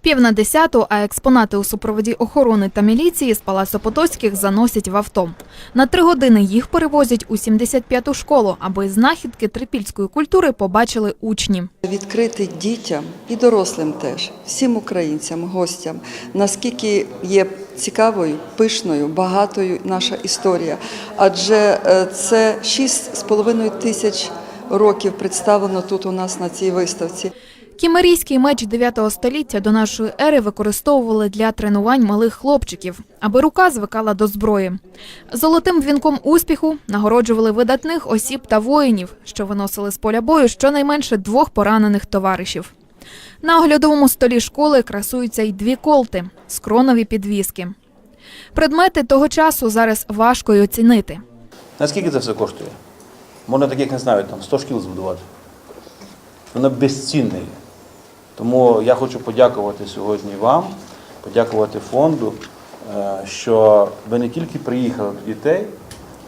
Пів на десяту, а експонати у супроводі охорони та міліції з Палацу Потоцьких заносять в авто. На три години їх перевозять у 75-ту школу, аби знахідки трипільської культури побачили учні. Відкрити дітям і дорослим теж, всім українцям, гостям, наскільки є цікавою, пишною, багатою наша історія. Адже е, це 6,5 тисяч років представлено тут у нас на цій виставці. Кімерійський меч 9 століття до нашої ери використовували для тренувань малих хлопчиків, аби рука звикала до зброї. Золотим вінком успіху нагороджували видатних осіб та воїнів, що виносили з поля бою щонайменше двох поранених товаришів. На оглядовому столі школи красуються й дві колти – скронові підвіски. Предмети того часу зараз важко й оцінити. Наскільки це все коштує? Можна таких не знаю, там 100 шкіл збудувати. Воно безцінне. Тому я хочу подякувати сьогодні вам, подякувати фонду, е, що ви не тільки приїхали до дітей,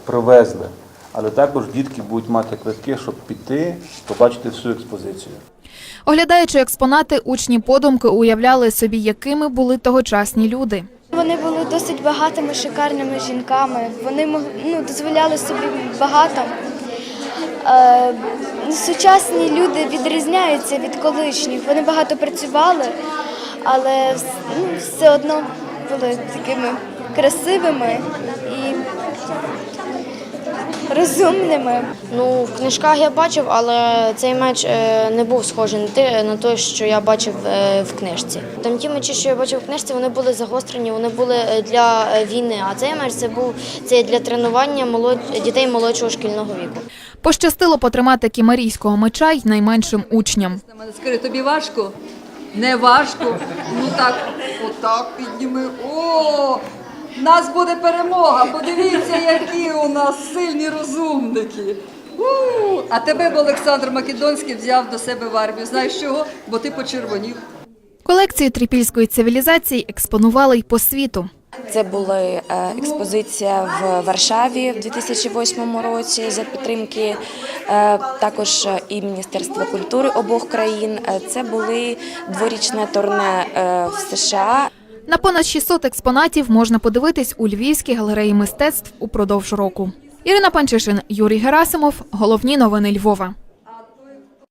привезли, але також дітки будуть мати квитки, щоб піти, побачити всю експозицію. Оглядаючи експонати, учні подумки уявляли собі, якими були тогочасні люди. Вони були досить багатими, шикарними жінками. Вони ну, дозволяли собі багато. Сучасні люди відрізняються від колишніх. Вони багато працювали, але ну, все одно були такими красивими розумними. Ну, в книжках я бачив, але цей меч е, не був схожий на те, на те, що я бачив е, в книжці. Там ті мечі, що я бачив в книжці, вони були загострені, вони були е, для війни. А цей меч це був це для тренування молод... дітей молодшого шкільного віку. Пощастило потримати кімерійського меча й найменшим учням. Скажи, тобі важко? Не важко. Ну так, отак підніми. О! Нас буде перемога. Подивіться, які нас сильні розумники. У! А тебе б Олександр Македонський взяв до себе в армію. Знаєш чого? Бо ти почервонів. Колекцію трипільської цивілізації експонували й по світу. Це була е, експозиція в Варшаві в 2008 році за підтримки е, також і Міністерства культури обох країн. Е, Це були дворічне турне е, в США. На понад 600 експонатів можна подивитись у Львівській галереї мистецтв упродовж року. Ірина Панчишин, Юрій Герасимов. Головні новини Львова.